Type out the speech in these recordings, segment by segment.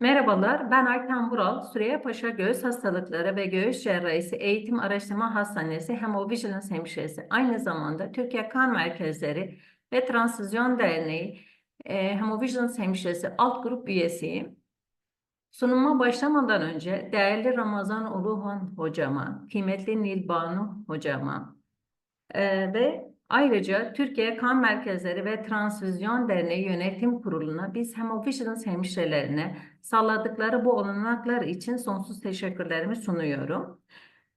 Merhabalar, ben Ayten Vural, Süreyya Paşa Göğüs Hastalıkları ve Göğüs Cerrahisi Eğitim Araştırma Hastanesi Hemovigilance Hemşiresi. Aynı zamanda Türkiye Kan Merkezleri ve Transfüzyon Derneği e, Hemovigilance Hemşiresi alt grup üyesiyim. Sunuma başlamadan önce değerli Ramazan Uluhan hocama, kıymetli Nilbanu hocama e, ve ayrıca Türkiye Kan Merkezleri ve Transfüzyon Derneği Yönetim Kurulu'na biz Hemovigilance hemşirelerine sağladıkları bu olanaklar için sonsuz teşekkürlerimi sunuyorum.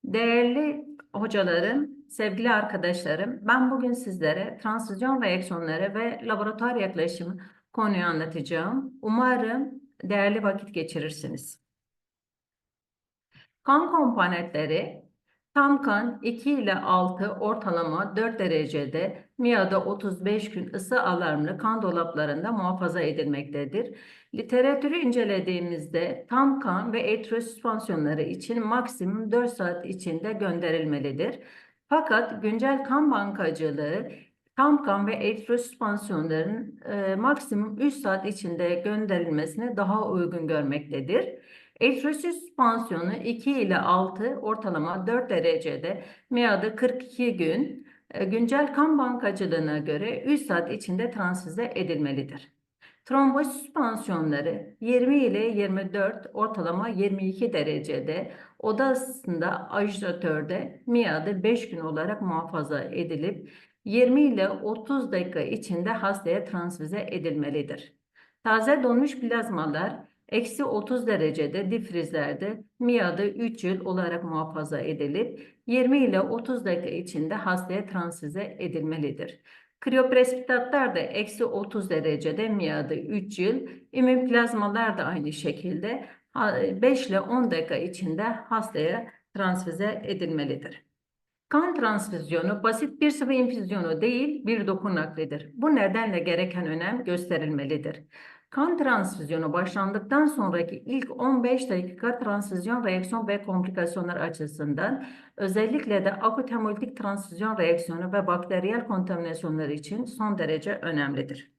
Değerli hocalarım, sevgili arkadaşlarım, ben bugün sizlere transfüzyon reaksiyonları ve laboratuvar yaklaşımı konuyu anlatacağım. Umarım değerli vakit geçirirsiniz. Kan komponentleri tam kan 2 ile 6 ortalama 4 derecede MIA'da 35 gün ısı alarmlı kan dolaplarında muhafaza edilmektedir. Literatürü incelediğimizde tam kan ve eritrosüspansiyonları için maksimum 4 saat içinde gönderilmelidir. Fakat güncel kan bankacılığı tam kan ve eritrosüspansiyonların e, maksimum 3 saat içinde gönderilmesine daha uygun görmektedir. Eritrosüspansiyonu 2 ile 6 ortalama 4 derecede miadı 42 gün e, güncel kan bankacılığına göre 3 saat içinde transfüze edilmelidir. Trombosüspansiyonları 20 ile 24 ortalama 22 derecede oda ısısında ajitatörde miadı 5 gün olarak muhafaza edilip 20 ile 30 dakika içinde hastaya transfüze edilmelidir. Taze donmuş plazmalar eksi 30 derecede difrizlerde miadı 3 yıl olarak muhafaza edilip 20 ile 30 dakika içinde hastaya transfüze edilmelidir. Kriyopresipitatlar da eksi 30 derecede miadı 3 yıl, immün plazmalar da aynı şekilde 5 ile 10 dakika içinde hastaya transfüze edilmelidir. Kan transfüzyonu basit bir sıvı infüzyonu değil bir doku naklidir. Bu nedenle gereken önem gösterilmelidir. Kan transfüzyonu başlandıktan sonraki ilk 15 dakika transfüzyon reaksiyon ve komplikasyonlar açısından özellikle de akut hemolitik transfüzyon reaksiyonu ve bakteriyel kontaminasyonlar için son derece önemlidir.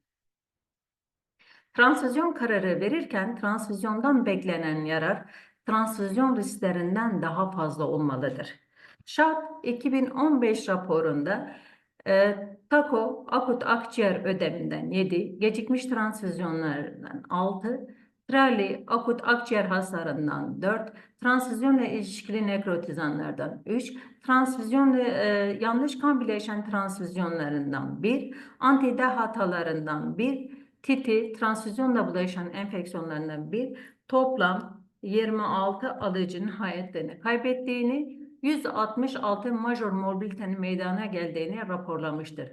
Transfüzyon kararı verirken transfüzyondan beklenen yarar transfüzyon risklerinden daha fazla olmalıdır. ŞAP 2015 raporunda e, TAKO akut akciğer ödeminden 7, gecikmiş transfüzyonlardan 6, Trali akut akciğer hasarından 4, transfüzyonla ilişkili nekrotizanlardan 3, transfüzyonla e, yanlış kan bileşen transfüzyonlarından 1, antide hatalarından 1, TITI transfüzyonla bulaşan enfeksiyonlarından 1, toplam 26 alıcının hayatlarını kaybettiğini 166 major morbiditenin meydana geldiğini raporlamıştır.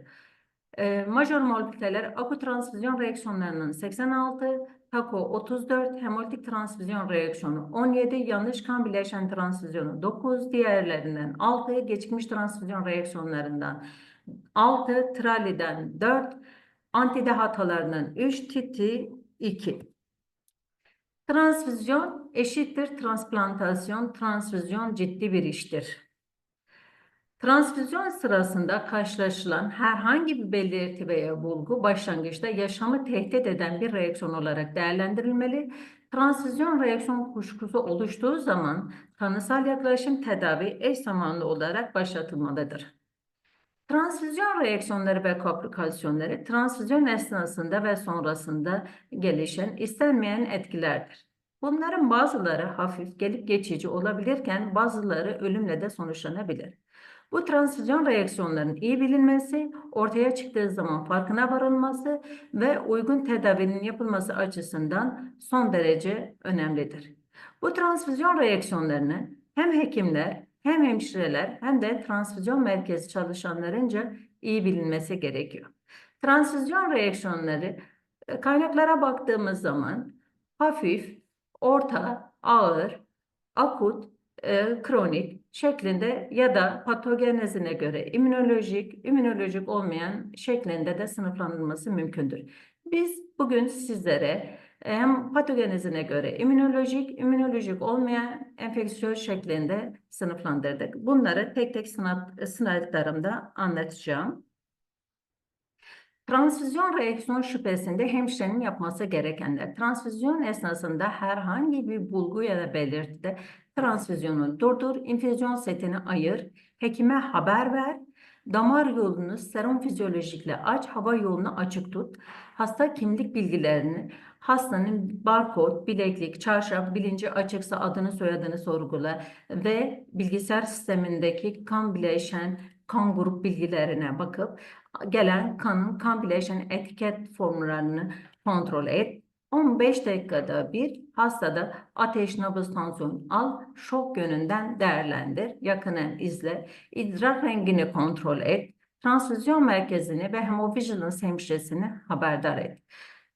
E, major morbiditeler akut transfüzyon reaksiyonlarının 86, TAKO 34, hemolitik transfüzyon reaksiyonu 17, yanlış kan bileşen transfüzyonu 9, diğerlerinden 6, geçmiş transfüzyon reaksiyonlarından 6, traliden 4, antide hatalarından 3, titi 2. Transfüzyon eşittir transplantasyon, transfüzyon ciddi bir iştir. Transfüzyon sırasında karşılaşılan herhangi bir belirti veya bulgu başlangıçta yaşamı tehdit eden bir reaksiyon olarak değerlendirilmeli. Transfüzyon reaksiyon kuşkusu oluştuğu zaman tanısal yaklaşım tedavi eş zamanlı olarak başlatılmalıdır. Transfüzyon reaksiyonları ve komplikasyonları transfüzyon esnasında ve sonrasında gelişen istenmeyen etkilerdir. Bunların bazıları hafif gelip geçici olabilirken bazıları ölümle de sonuçlanabilir. Bu transfüzyon reaksiyonlarının iyi bilinmesi, ortaya çıktığı zaman farkına varılması ve uygun tedavinin yapılması açısından son derece önemlidir. Bu transfüzyon reaksiyonlarını hem hekimler hem hemşireler hem de transfüzyon merkezi çalışanlarınca iyi bilinmesi gerekiyor. Transfüzyon reaksiyonları e, kaynaklara baktığımız zaman hafif, orta, ağır, akut, e, kronik şeklinde ya da patogenezine göre immünolojik, immünolojik olmayan şeklinde de sınıflandırılması mümkündür. Biz bugün sizlere hem patogenezine göre immünolojik, immünolojik olmayan enfeksiyon şeklinde sınıflandırdık. Bunları tek tek sınav, sınavlarımda anlatacağım. Transfüzyon reaksiyon şüphesinde hemşirenin yapması gerekenler. Transfüzyon esnasında herhangi bir bulgu ya da belirtide transfüzyonu durdur, infüzyon setini ayır, hekime haber ver, damar yolunu serum fizyolojikle aç, hava yolunu açık tut, hasta kimlik bilgilerini, hastanın barkod, bileklik, çarşaf, bilinci açıksa adını soyadını sorgula ve bilgisayar sistemindeki kan bileşen, kan grup bilgilerine bakıp gelen kanın kan bileşen etiket formlarını kontrol et. 15 dakikada bir hastada ateş, nabız, tansiyon al, şok yönünden değerlendir, yakından izle, idrar rengini kontrol et, transfüzyon merkezini ve hemovigilance hemşiresini haberdar et.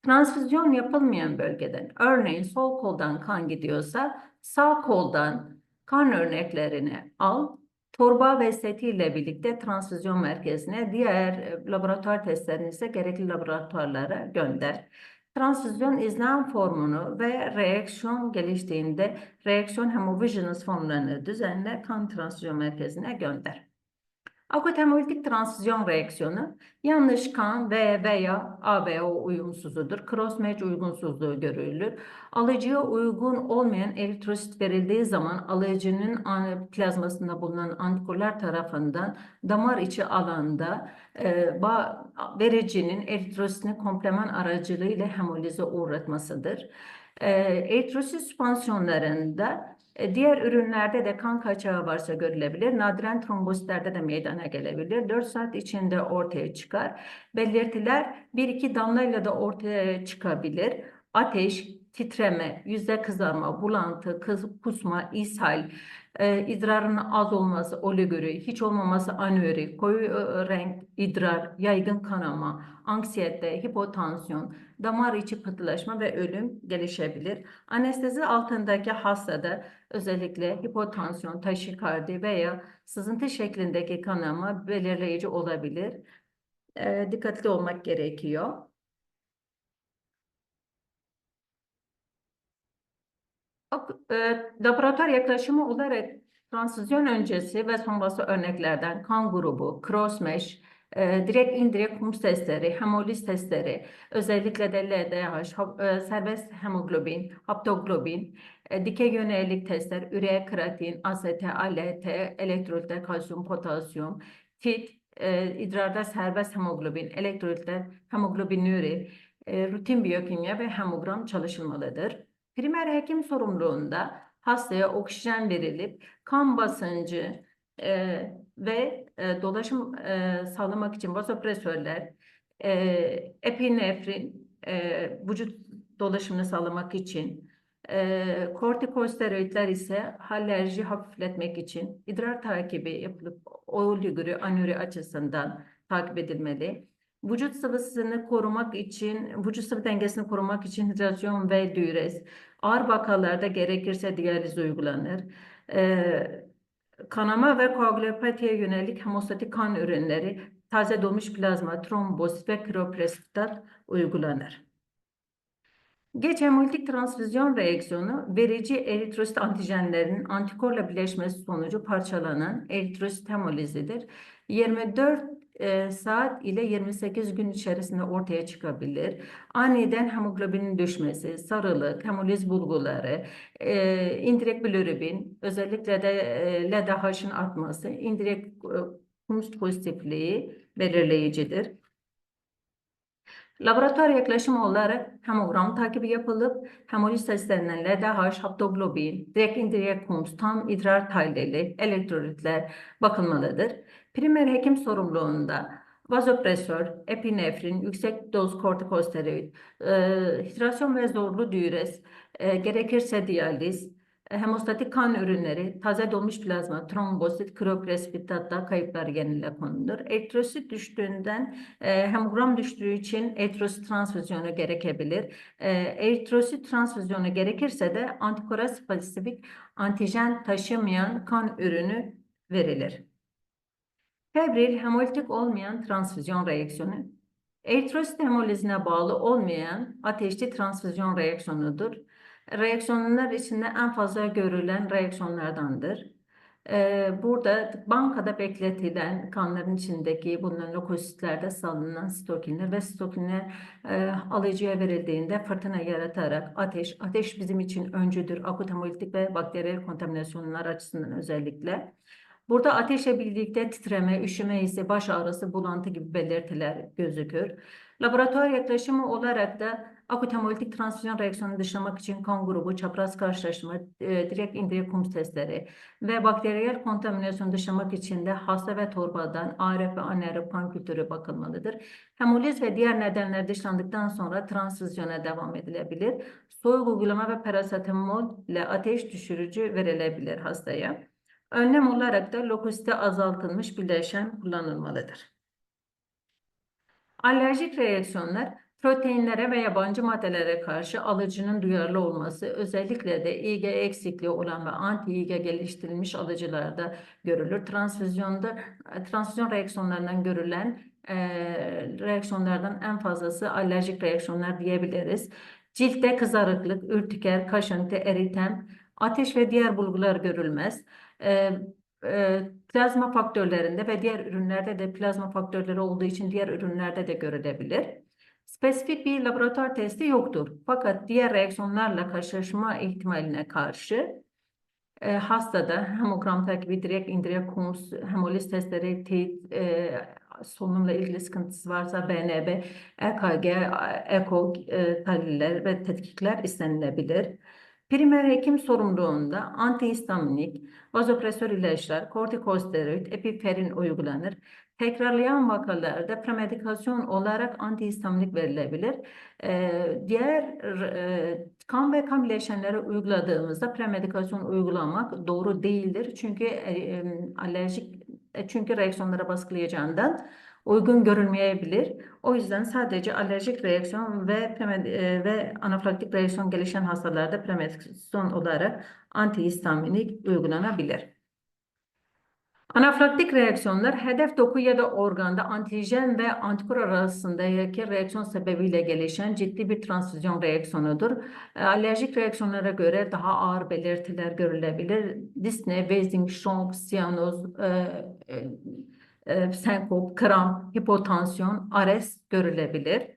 Transfüzyon yapılmayan bölgeden, örneğin sol koldan kan gidiyorsa sağ koldan kan örneklerini al, torba ve setiyle birlikte transfüzyon merkezine, diğer e, laboratuvar testlerini ise gerekli laboratuvarlara gönder. Transfüzyon izlem formunu ve reaksiyon geliştiğinde reaksiyon hemovigilance formlarını düzenle kan transfüzyon merkezine gönder. Akut hemolitik transfüzyon reaksiyonu yanlış kan ve veya ABO uyumsuzudur. Cross-match uygunsuzluğu görülür. Alıcıya uygun olmayan eritrosit verildiği zaman alıcının plazmasında bulunan antikorlar tarafından damar içi alanda e, vericinin eritrositini kompleman aracılığıyla hemolize uğratmasıdır. Eritrosit süspansiyonlarında e, Diğer ürünlerde de kan kaçağı varsa görülebilir. Nadiren trombositlerde de meydana gelebilir. 4 saat içinde ortaya çıkar. Belirtiler 1-2 damlayla da ortaya çıkabilir. Ateş, titreme, yüzde kızarma, bulantı, kusma, ishal, e, idrarın az olması, oliguri, hiç olmaması anüri, koyu e, renk idrar, yaygın kanama, anksiyete, hipotansiyon, damar içi pıhtılaşma ve ölüm gelişebilir. Anestezi altındaki hastada özellikle hipotansiyon, taşikardi veya sızıntı şeklindeki kanama belirleyici olabilir. E, dikkatli olmak gerekiyor. Laboratuvar yaklaşımı olarak transfüzyon öncesi ve sonrası örneklerden kan grubu, crossmesh, e, direkt indirekt Humes testleri, hemoliz testleri, özellikle de LDH, e, serbest hemoglobin, haptoglobin, e, dikey yönelik testler, üre, kreatin, AST, ALT, elektrolitler, kalsiyum, potasyum, FIT, e, idrarda serbest hemoglobin, elektrolitler, hemoglobinüri, e, rutin biyokimya ve hemogram çalışılmalıdır. Primer hekim sorumluluğunda hastaya oksijen verilip kan basıncı e, ve e, dolaşım e, sağlamak için vazopresörler, e, epinefrin e, vücut dolaşımını sağlamak için, e, kortikosteroidler ise alerji hafifletmek için idrar takibi yapılıp oliguri, anüri açısından takip edilmeli. Vücut sıvısını korumak için, vücut sıvı dengesini korumak için hidrasyon ve diürez. Ağır vakalarda gerekirse diyaliz uygulanır. Ee, kanama ve koagülopatiye yönelik hemostatik kan ürünleri, taze dolmuş plazma, trombosit ve kriyopresitat uygulanır. Geç hemolitik transfüzyon reaksiyonu verici eritrosit antijenlerinin antikorla birleşmesi sonucu parçalanan eritrosit hemolizidir. 24 e, saat ile 28 gün içerisinde ortaya çıkabilir. Aniden hemoglobinin düşmesi, sarılık, hemoliz bulguları, e, indirekt bilirubin, özellikle de e, LDH'ın artması, indirekt e, Humus pozitifliği belirleyicidir. Laboratuvar yaklaşımı olarak hemogram takibi yapılıp hemoliz testlerinden LDH, haptoglobin, direkt indirekt Humus, tam idrar tahlili, elektrolitler bakılmalıdır. Primer hekim sorumluluğunda vazopresör, epinefrin, yüksek doz kortikosteroid, e, hidrasyon ve zorlu diürez, e, gerekirse diyaliz, e, hemostatik kan ürünleri, taze dolmuş plazma, trombosit, kriyopresipitatta kayıplar genelde konulur. Eritrosit düştüğünden e, hemogram düştüğü için eritrosit transfüzyonu gerekebilir. E, eritrosit transfüzyonu gerekirse de antikora spesifik antijen taşımayan kan ürünü verilir. Febril hemolitik olmayan transfüzyon reaksiyonu, eritrosit hemolizine bağlı olmayan ateşli transfüzyon reaksiyonudur. Reaksiyonlar içinde en fazla görülen reaksiyonlardandır. Ee, burada bankada bekletilen kanların içindeki bulunan lökositlerde salınılan sitokinler ve sitokinler e, alıcıya verildiğinde fırtına yaratarak ateş, ateş bizim için öncüdür akut hemolitik ve bakteriyel kontaminasyonlar açısından özellikle. Burada ateşle birlikte titreme, üşüme hissi, baş ağrısı, bulantı gibi belirtiler gözükür. Laboratuvar yaklaşımı olarak da akut hemolitik transfüzyon reaksiyonu dışlamak için kan grubu, çapraz karşılaştırma, e, direkt indirek kum testleri ve bakteriyel kontaminasyonu dışlamak için de hasta ve torbadan ARF ve anaerob kan kültürü bakılmalıdır. Hemoliz ve diğer nedenler dışlandıktan sonra transfüzyona devam edilebilir. Soğuk uygulama ve parasetamol ile ateş düşürücü verilebilir hastaya. Önlem olarak da lokosite azaltılmış bileşen kullanılmalıdır. Alerjik reaksiyonlar proteinlere ve yabancı maddelere karşı alıcının duyarlı olması özellikle de İG eksikliği olan ve anti-İG geliştirilmiş alıcılarda görülür. Transfüzyonda transfüzyon reaksiyonlarından görülen e, reaksiyonlardan en fazlası alerjik reaksiyonlar diyebiliriz. Ciltte kızarıklık, ürtiker, kaşıntı, eritem, ateş ve diğer bulgular görülmez. E, e, plazma faktörlerinde ve diğer ürünlerde de plazma faktörleri olduğu için diğer ürünlerde de görülebilir. Spesifik bir laboratuvar testi yoktur. Fakat diğer reaksiyonlarla karşılaşma ihtimaline karşı e, hastada hemogram takibi, direkt indirek kums, hemoliz testleri, teyit, e, solunumla ilgili sıkıntısı varsa BNB, EKG, eko e, tahliller ve tetkikler istenilebilir. Primer hekim sorumluluğunda antihistaminik, vazopresör ilaçlar, kortikosteroid, epiferin uygulanır. Tekrarlayan vakalarda premedikasyon olarak antihistaminik verilebilir. Ee, diğer e, kan ve kan bileşenleri uyguladığımızda premedikasyon uygulamak doğru değildir. Çünkü e, e, alerjik e, çünkü reaksiyonlara baskılayacağından uygun görülmeyebilir. O yüzden sadece alerjik reaksiyon ve e, ve anafilaktik reaksiyon gelişen hastalarda premedikasyon olarak antihistaminik uygulanabilir. Anafilaktik reaksiyonlar hedef doku ya da organda antijen ve antikor arasındaki reaksiyon sebebiyle gelişen ciddi bir transfüzyon reaksiyonudur. E, alerjik reaksiyonlara göre daha ağır belirtiler görülebilir. Disne, wheezing, shock, siyanoz, e, e, e, senkop, kramp, hipotansiyon, ARES görülebilir.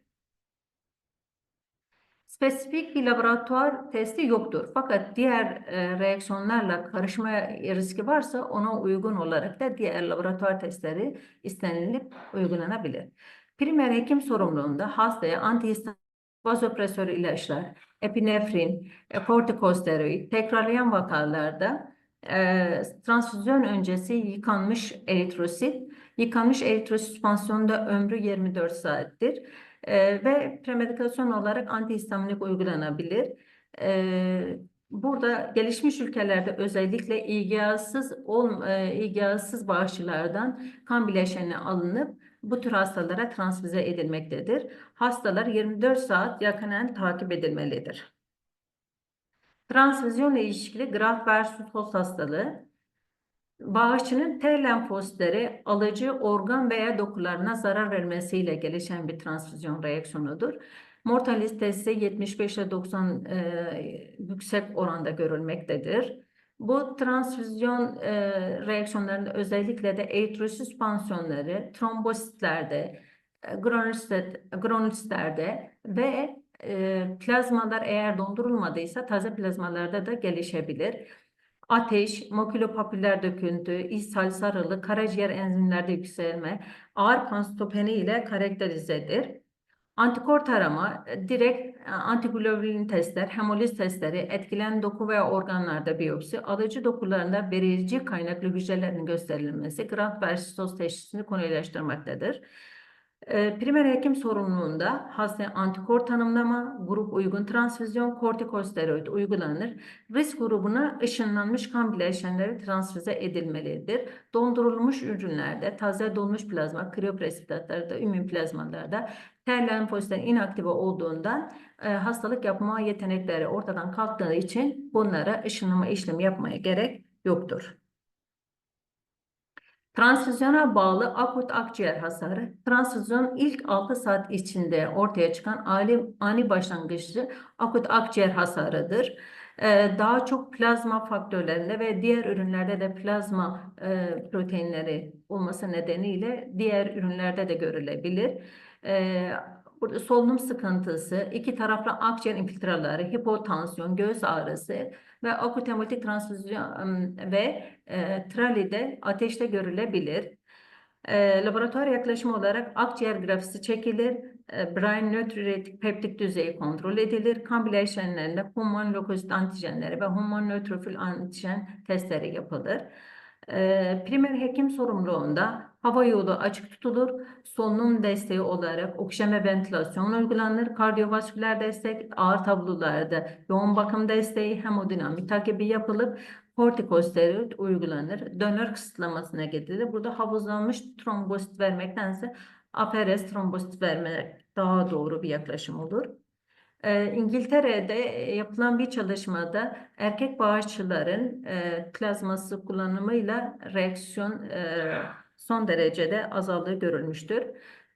Spesifik bir laboratuvar testi yoktur. Fakat diğer e, reaksiyonlarla karışma riski varsa ona uygun olarak da diğer laboratuvar testleri istenilip uygulanabilir. Primer hekim sorumluluğunda hastaya antihistamin vazopresör ilaçlar, epinefrin, e, kortikosteroid tekrarlayan vakalarda e, transfüzyon öncesi yıkanmış eritrosit, yıkanmış eritrosit süspansiyonda ömrü 24 saattir e, ve premedikasyon olarak antihistaminik uygulanabilir. E, burada gelişmiş ülkelerde özellikle İGA'sız e, İGA'sız bağışçılardan kan bileşeni alınıp bu tür hastalara transfüze edilmektedir. Hastalar 24 saat yakinen takip edilmelidir. Transfüzyonla ilişkili graft versus host hastalığı Bağışçının T lenfositleri alıcı organ veya dokularına zarar vermesiyle gelişen bir transfüzyon reaksiyonudur. Mortalitesi 75 ile 90 e, yüksek oranda görülmektedir. Bu transfüzyon e, reaksiyonlarında özellikle de eritrosüspansiyonları, trombositlerde, e, granülitlerde ve e, plazmalar eğer dondurulmadıysa taze plazmalarda da gelişebilir. Ateş, makülopapüller döküntü, ishal, sarılı, karaciğer enzimlerde yükselme, ağır panstopeni ile karakterizedir. Antikor tarama, direkt e, antiglobulin testler, hemoliz testleri, etkilen doku veya organlarda biyopsi, alıcı dokularında verici kaynaklı hücrelerin gösterilmesi, graft versus teşhisini konulaştırmaktadır. E, primer hekim sorumluluğunda hasta antikor tanımlama, grup uygun transfüzyon, kortikosteroid uygulanır. Risk grubuna ışınlanmış kan bileşenleri transfüze edilmelidir. Dondurulmuş ürünlerde, taze donmuş plazma, kriyopresipitatlarda, ümün plazmalarda ter lenfositlerin inaktive olduğundan e, hastalık yapma yetenekleri ortadan kalktığı için bunlara ışınlama işlemi yapmaya gerek yoktur. Transfüzyona bağlı akut akciğer hasarı, transfüzyon ilk 6 saat içinde ortaya çıkan ani, ani başlangıçlı akut akciğer hasarıdır. e, daha çok plazma faktörlerinde ve diğer ürünlerde de plazma e, proteinleri olması nedeniyle diğer ürünlerde de görülebilir. E, Burada solunum sıkıntısı, iki taraflı akciğer infiltraları, hipotansiyon, göğüs ağrısı ve akut hemolytik transfüzyon ve e, tralide ateşte görülebilir. E, laboratuvar yaklaşımı olarak akciğer grafisi çekilir, e, Brain nötriüretik peptit düzeyi kontrol edilir. Kan bileşenlerinde human lökozit antijenleri ve human nötrofil antijen testleri yapılır. E, primer hekim sorumluluğunda hava yolu açık tutulur. Solunum desteği olarak oksijen ve ventilasyon uygulanır. Kardiyovasküler destek, ağır tablolarda yoğun bakım desteği, hemodinamik takibi yapılıp kortikosteroid uygulanır. Dönör kısıtlamasına gidilir. Burada havuzlanmış trombosit vermektense aperes trombosit vermek daha doğru bir yaklaşım olur. Ee, İngiltere'de yapılan bir çalışmada erkek bağışçıların e, plazması kullanımıyla reaksiyon e, son derecede azaldığı görülmüştür.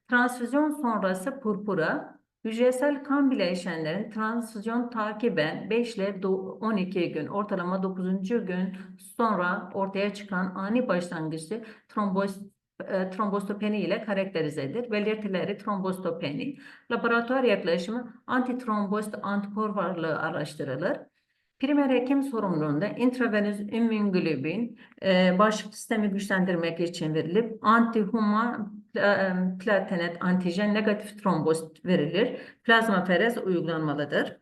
Transfüzyon sonrası purpura, hücresel kan bileşenlerin transfüzyon takiben 5 ile 12 gün, ortalama 9. gün sonra ortaya çıkan ani başlangıçlı trombosit e, trombostopeni ile karakterizedir. Belirtileri trombostopeni, laboratuvar yaklaşımı antitrombosit antikor varlığı araştırılır. Primer hekim sorumluluğunda intravenöz immünoglobulin e, bağışıklık sistemi güçlendirmek için verilip antihuman e, platenet antijen negatif trombosit verilir. Plazmaferez uygulanmalıdır.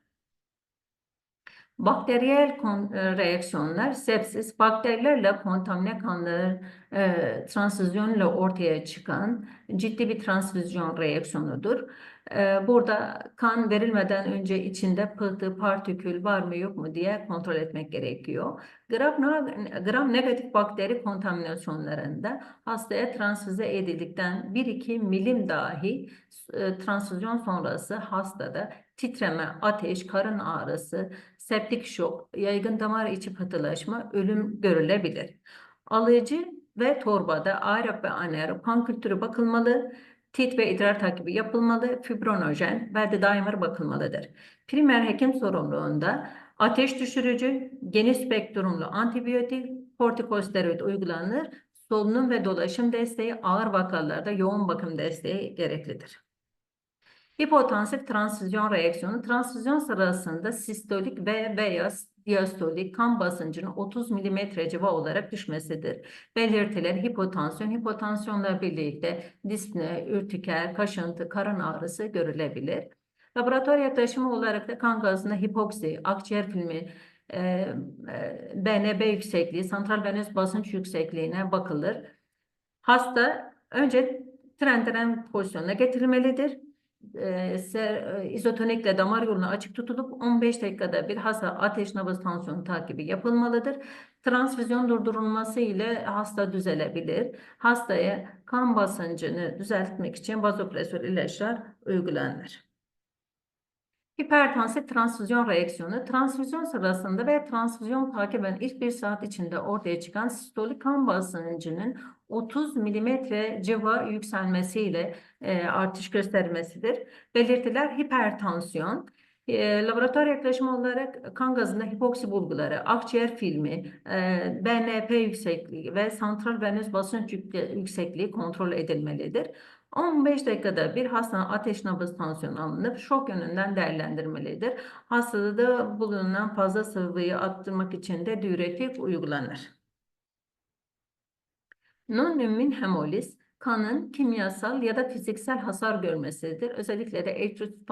Bakteriyel e, reaksiyonlar sepsis, bakterilerle kontamine kanlı e, transfüzyonla ortaya çıkan ciddi bir transfüzyon reaksiyonudur. E, burada kan verilmeden önce içinde pıhtı, partikül var mı yok mu diye kontrol etmek gerekiyor. Gram, gram negatif bakteri kontaminasyonlarında hastaya transfüze edildikten 1-2 milim dahi e, transfüzyon sonrası hastada titreme, ateş, karın ağrısı, septik şok, yaygın damar içi pıhtılaşma, ölüm görülebilir. Alıcı ve torbada aerob ve anaerob kan kültürü bakılmalı, tit ve idrar takibi yapılmalı, fibronojen ve de dimer bakılmalıdır. Primer hekim sorumluluğunda ateş düşürücü, geniş spektrumlu antibiyotik, kortikosteroid uygulanır, solunum ve dolaşım desteği ağır vakalarda yoğun bakım desteği gereklidir. Hipotansif transfüzyon reaksiyonu transfüzyon sırasında sistolik ve veya diastolik kan basıncının 30 mm civa olarak düşmesidir. Belirtiler hipotansiyon, hipotansiyonla birlikte dispne, ürtiker, kaşıntı, karın ağrısı görülebilir. Laboratuvar yaklaşımı olarak da kan gazında hipoksi, akciğer filmi, e, e, BNB yüksekliği, santral venöz basınç yüksekliğine bakılır. Hasta önce tren tren pozisyonuna getirilmelidir e, ser, e, izotonikle damar yolunu açık tutulup 15 dakikada bir hasta ateş, nabız, tansiyon takibi yapılmalıdır. Transfüzyon durdurulması ile hasta düzelebilir. Hastaya kan basıncını düzeltmek için vazopresör ilaçlar uygulanır. Hipertansif transfüzyon reaksiyonu, transfüzyon sırasında ve transfüzyon takiben ilk bir saat içinde ortaya çıkan sistolik kan basıncının 30 milimetre civa yükselmesiyle e, artış göstermesidir. Belirtiler hipertansiyon, e, laboratuvar yaklaşımı olarak kan gazında hipoksi bulguları, akciğer filmi, e, BNP yüksekliği ve santral venöz basınç yüksekliği kontrol edilmelidir. 15 dakikada bir hastanın ateş nabız tansiyon alınıp şok yönünden değerlendirmelidir. Hastada da bulunan fazla sıvıyı attırmak için de diüretik uygulanır. Non-ümmin hemoliz kanın kimyasal ya da fiziksel hasar görmesidir. Özellikle de eritrosit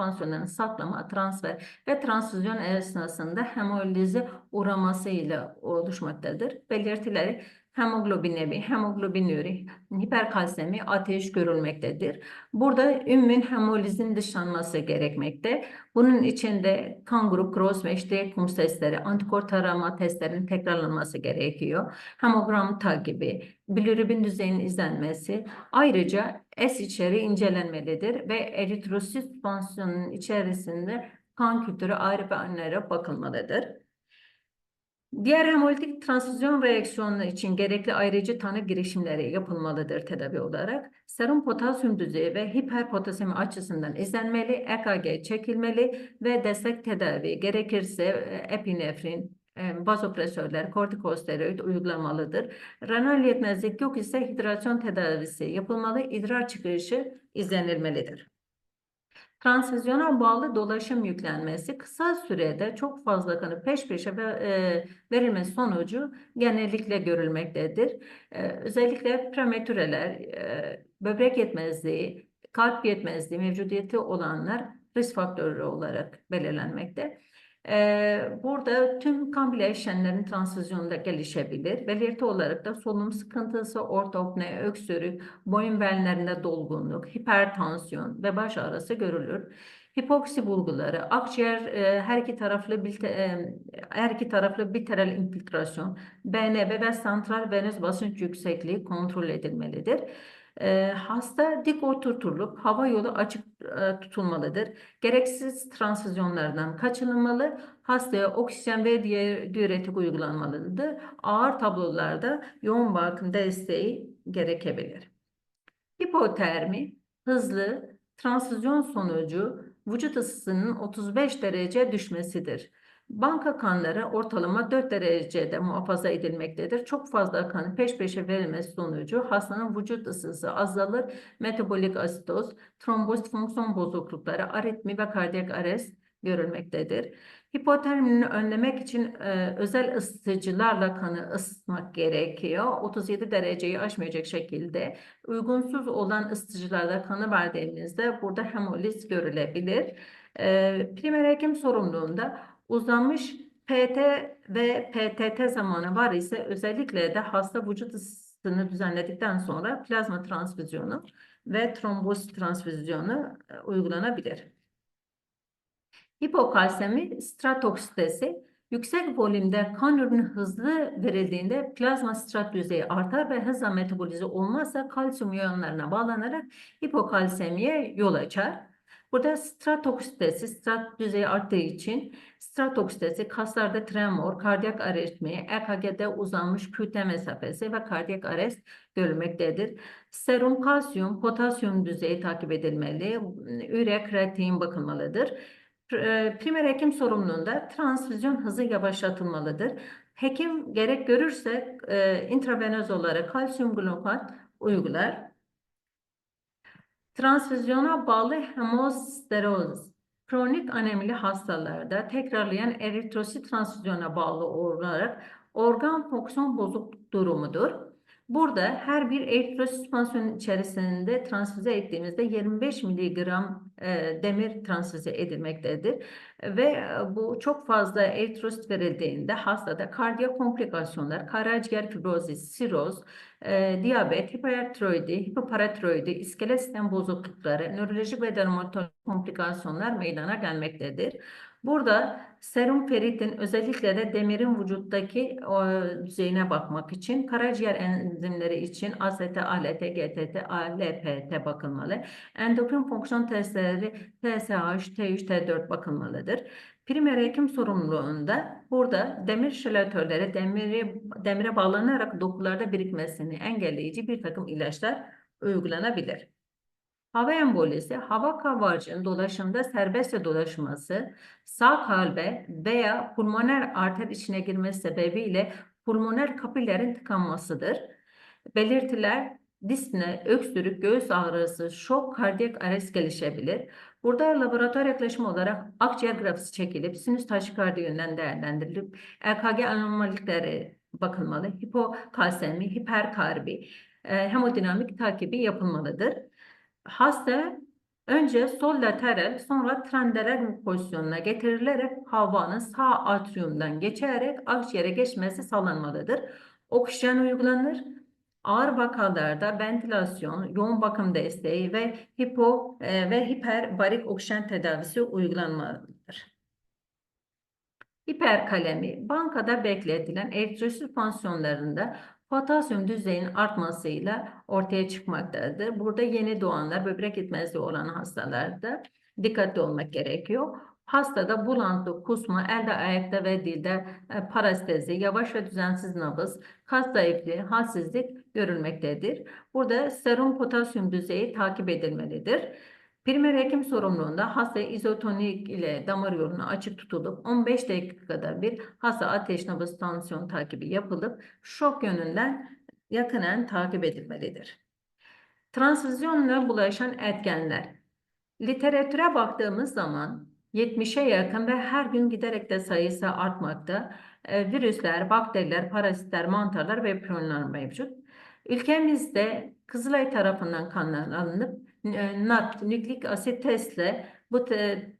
saklama, transfer ve transfüzyon esnasında hemolize uğraması ile oluşmaktadır. Belirtileri hemoglobinemi, hemoglobinüri, hiperkalsemi, ateş görülmektedir. Burada ümmin hemolizin dışlanması gerekmekte. Bunun içinde kan grup, crossmatch, kum testleri, antikor tarama testlerinin tekrarlanması gerekiyor. Hemogram takibi, bilirubin düzeyinin izlenmesi. Ayrıca S içeriği incelenmelidir ve eritrosit süspansiyonunun içerisinde kan kültürü ayrı ve ayrı bakılmalıdır. Diğer hemolitik transfüzyon reaksiyonu için gerekli ayrıcı tanı girişimleri yapılmalıdır tedavi olarak. Serum potasyum düzeyi ve hiperpotasyum açısından izlenmeli, EKG çekilmeli ve destek tedavi gerekirse e, epinefrin, e, vazopresörler, kortikosteroid uygulanmalıdır. Renal yetmezlik yok ise hidrasyon tedavisi yapılmalı, idrar çıkışı izlenilmelidir. Transfüzyona bağlı dolaşım yüklenmesi kısa sürede çok fazla kanı peş peşe ve, e, sonucu genellikle görülmektedir. E, özellikle prematüreler, e, böbrek yetmezliği, kalp yetmezliği mevcudiyeti olanlar risk faktörü olarak belirlenmekte. Ee, burada tüm kan bileşenlerin transfüzyonunda gelişebilir. Belirti olarak da solunum sıkıntısı, ortopne, öksürük, boyun venlerinde dolgunluk, hipertansiyon ve baş ağrısı görülür. Hipoksi bulguları, akciğer e, her iki taraflı bilte, e, her iki taraflı bilateral infiltrasyon, BNB ve santral venöz basınç yüksekliği kontrol edilmelidir. E, hasta dik oturtulup hava yolu açık e, tutulmalıdır. Gereksiz transfüzyonlardan kaçınılmalı. Hastaya oksijen ve diüretik uygulanmalıdır. Ağır tablolarda yoğun bakım desteği gerekebilir. Hipotermi hızlı transfüzyon sonucu vücut ısısının 35 derece düşmesidir. Banka kanları ortalama 4 derecede muhafaza edilmektedir. Çok fazla kan peş peşe verilmesi sonucu hastanın vücut ısısı azalır. Metabolik asitoz, trombosit fonksiyon bozuklukları, aritmi ve kardiyak arrest görülmektedir. Hipotermini önlemek için e, özel ısıtıcılarla kanı ısıtmak gerekiyor. 37 dereceyi aşmayacak şekilde uygunsuz olan ısıtıcılarla kanı verdiğimizde burada hemoliz görülebilir. E, primer hekim sorumluluğunda uzanmış PT ve PTT zamanı var ise özellikle de hasta vücut ısısını düzenledikten sonra plazma transfüzyonu ve trombosit transfüzyonu e, uygulanabilir. Hipokalsemi stratoksitesi yüksek volümde kan ürünü hızlı verildiğinde plazma strat düzeyi artar ve hızla metabolize olmazsa kalsiyum iyonlarına bağlanarak hipokalsemiye yol açar. Burada stratoksitesi, strat düzeyi arttığı için stratoksitesi kaslarda tremor, kardiyak aritmi, EKG'de uzanmış kütle mesafesi ve kardiyak arrest görülmektedir. Serum kalsiyum, potasyum düzeyi takip edilmeli, üre, kreatin bakılmalıdır. E, primer hekim sorumluluğunda transfüzyon hızı yavaşlatılmalıdır. Hekim gerek görürse e, intravenöz olarak kalsiyum glukat uygular. Transfüzyona bağlı hemosteroz, kronik anemili hastalarda tekrarlayan eritrosit transfüzyona bağlı olarak organ fonksiyon bozuk durumudur. Burada her bir eritrosit içerisinde transfüze ettiğimizde 25 miligram e, demir transfüze edilmektedir. Ve e, bu çok fazla eritrosit verildiğinde hastada kardiyak komplikasyonlar, karaciğer fibrozis, siroz, e, diyabet, hipertiroidi, hipoparatiroidi, iskelet sistem bozuklukları, nörolojik ve dermatolojik komplikasyonlar meydana gelmektedir. Burada serum ferritin özellikle de demirin vücuttaki o, düzeyine bakmak için karaciğer enzimleri için AST, ALT, GTT, ALPT bakılmalı. Endokrin fonksiyon testleri TSH, T3, T4 bakılmalıdır. Primer hekim sorumluluğunda burada demir şelatörlere demiri, demire bağlanarak dokularda birikmesini engelleyici bir takım ilaçlar uygulanabilir. Hava embolisi, hava kabarcığının dolaşımda serbestçe dolaşması, sağ kalbe veya pulmoner arter içine girmesi sebebiyle pulmoner kapillerin tıkanmasıdır. Belirtiler dispne, öksürük, göğüs ağrısı, şok, kardiyak arrest gelişebilir. Burada laboratuvar yaklaşımı olarak akciğer grafisi çekilip sinüs taşikardi yönden değerlendirilip EKG anomalilikleri bakılmalı. Hipokalsemi, hiperkarbi, e, hemodinamik takibi yapılmalıdır. Hasta önce sol lateral sonra transderal pozisyonuna getirilerek havanın sağ atriumdan geçerek akciğere geçmesi sağlanmalıdır. Oksijen uygulanır. Ağır vakalarda ventilasyon, yoğun bakım desteği ve hipo e, ve hiperbarik oksijen tedavisi uygulanmalıdır. Hiperkalemi, bankada bekletilen eritrosit fonksiyonlarında potasyum düzeyinin artmasıyla ortaya çıkmaktadır. Burada yeni doğanlar, böbrek yetmezliği olan hastalarda dikkatli olmak gerekiyor. Hastada bulantı, kusma, elde, ayakta ve dilde e, parastezi, yavaş ve düzensiz nabız, kas zayıflığı, halsizlik görülmektedir. Burada serum potasyum düzeyi takip edilmelidir. Primer hekim sorumluluğunda hasta izotonik ile damar yolunu açık tutulup 15 dakikada bir hasta ateş, nabız, tansiyon takibi yapılıp şok yönünden yakinen takip edilmelidir. Transfüzyonla bulaşan etkenler. Literatüre baktığımız zaman 70'e yakın ve her gün giderek de sayısı artmakta. E, virüsler, bakteriler, parazitler, mantarlar ve prionlar mevcut. Ülkemizde Kızılay tarafından kanlar alınıp e, NAT, nükleik asit testle bu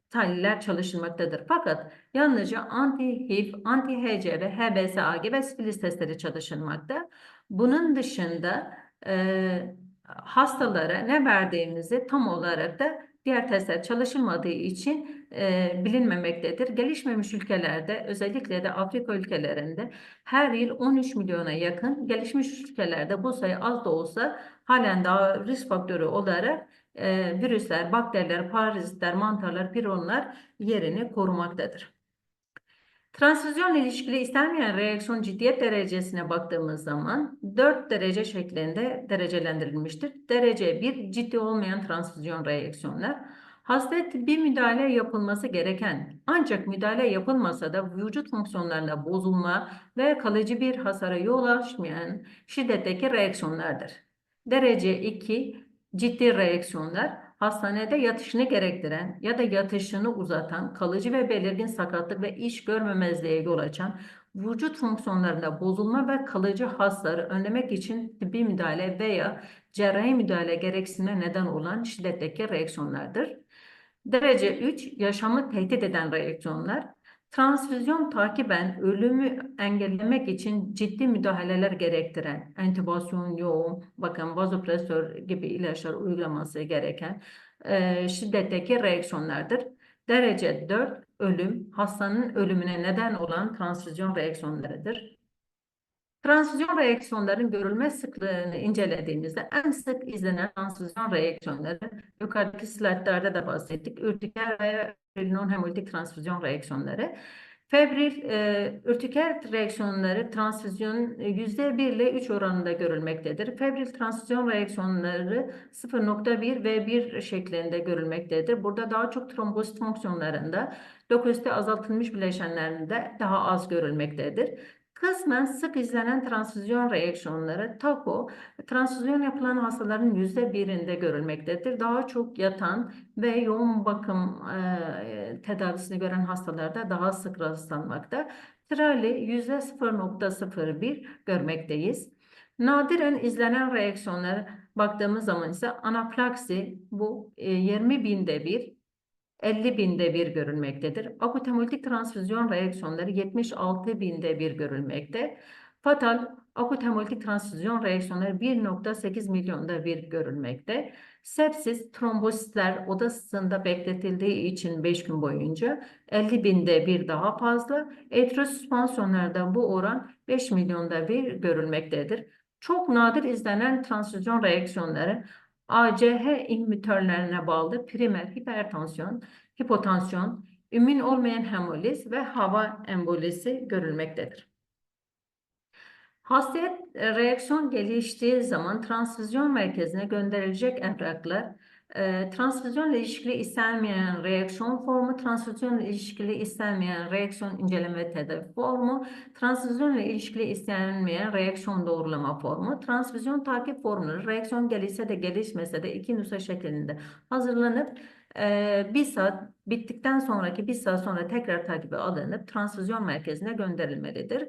tahliller çalışılmaktadır. Fakat yalnızca anti-HIV, anti-HC ve HBsAg ve sifilis testleri çalışılmakta. Bunun dışında e, hastalara ne verdiğimizi tam olarak da diğer testler çalışılmadığı için e, bilinmemektedir. Gelişmemiş ülkelerde özellikle de Afrika ülkelerinde her yıl 13 milyona yakın gelişmiş ülkelerde bu sayı az da olsa halen daha risk faktörü olarak e, virüsler, bakteriler, parazitler, mantarlar, pironlar yerini korumaktadır. Transfüzyon ilişkili istenmeyen reaksiyon ciddiyet derecesine baktığımız zaman 4 derece şeklinde derecelendirilmiştir. Derece 1 ciddi olmayan transfüzyon reaksiyonlar. Hasta bir müdahale yapılması gereken ancak müdahale yapılmasa da vücut fonksiyonlarında bozulma ve kalıcı bir hasara yol açmayan şiddetteki reaksiyonlardır. Derece 2 ciddi reaksiyonlar hastanede yatışını gerektiren ya da yatışını uzatan, kalıcı ve belirgin sakatlık ve iş görmemezliğe yol açan, vücut fonksiyonlarında bozulma ve kalıcı hasarı önlemek için tıbbi müdahale veya cerrahi müdahale gereksinimine neden olan şiddetteki reaksiyonlardır. Derece 3 yaşamı tehdit eden reaksiyonlar. Transfüzyon takiben ölümü engellemek için ciddi müdahaleler gerektiren, entübasyon, yoğun, bakın vazopresör gibi ilaçlar uygulaması gereken e, şiddetteki reaksiyonlardır. Derece 4 ölüm, hastanın ölümüne neden olan transfüzyon reaksiyonlarıdır. Transfüzyon reaksiyonların görülme sıklığını incelediğimizde en sık izlenen transfüzyon reaksiyonları yukarıdaki slaytlarda da bahsettik. Ürtiker ve non-hemolitik transfüzyon reaksiyonları. Febril, e, ürtiker reaksiyonları transfüzyon yüzde bir ile 3 oranında görülmektedir. Febril transfüzyon reaksiyonları 0.1 ve 1 şeklinde görülmektedir. Burada daha çok trombosit fonksiyonlarında, lökozite azaltılmış bileşenlerinde daha az görülmektedir. Kısmen sık izlenen transfüzyon reaksiyonları TACO, transfüzyon yapılan hastaların yüzde birinde görülmektedir. Daha çok yatan ve yoğun bakım e, tedavisini gören hastalarda daha sık rastlanmakta. Trali yüzde 0.01 görmekteyiz. Nadiren izlenen reaksiyonlara baktığımız zaman ise anaplaksi bu e, 20 binde bir 50 binde bir görülmektedir. Akut hemolitik transfüzyon reaksiyonları 76 binde bir görülmekte. Fatal akut hemolitik transfüzyon reaksiyonları 1.8 milyonda bir görülmekte. Sepsis, trombositler odasında bekletildiği için 5 gün boyunca 50 binde bir daha fazla. Etrosüspansiyonlarda bu oran 5 milyonda bir görülmektedir. Çok nadir izlenen transfüzyon reaksiyonları ACH inhibitörlerine bağlı primer hipertansiyon, hipotansiyon, ümün olmayan hemoliz ve hava embolisi görülmektedir. Hastaya reaksiyon geliştiği zaman transfüzyon merkezine gönderilecek enfraklar e, transfüzyonla ilişkili istenmeyen reaksiyon formu, transfüzyonla ilişkili istenmeyen reaksiyon inceleme tedavi formu, transfüzyonla ilişkili istenmeyen reaksiyon doğrulama formu, transfüzyon takip formları reaksiyon gelişse de gelişmese de iki nüsha şeklinde hazırlanıp e, bir saat bittikten sonraki bir saat sonra tekrar takibe alınıp transfüzyon merkezine gönderilmelidir.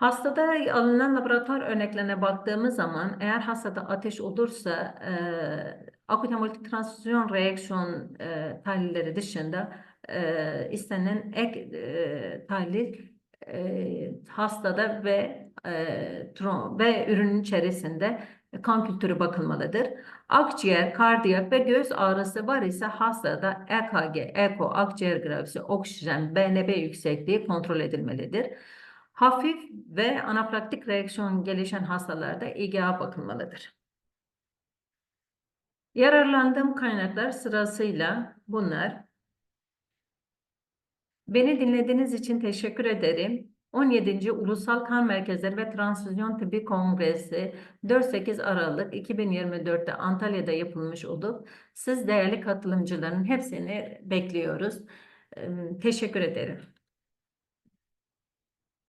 Hastada alınan laboratuvar örneklerine baktığımız zaman eğer hastada ateş olursa e, akut hemolitik transfüzyon reaksiyon e, tahlilleri dışında e, istenen ek e, tahlil e, hastada ve e, tron ve ürünün içerisinde kan kültürü bakılmalıdır. Akciğer, kardiyak ve göğüs ağrısı var ise hastada EKG, eko, akciğer grafisi, oksijen, BNP yüksekliği kontrol edilmelidir. Hafif ve anafilaktik reaksiyon gelişen hastalarda EGA bakılmalıdır. Yararlandığım kaynaklar sırasıyla bunlar. Beni dinlediğiniz için teşekkür ederim. 17. Ulusal Kan Merkezleri ve Transfüzyon Tıbbi Kongresi 4-8 Aralık 2024'te Antalya'da yapılmış olup siz değerli katılımcıların hepsini bekliyoruz. Teşekkür ederim.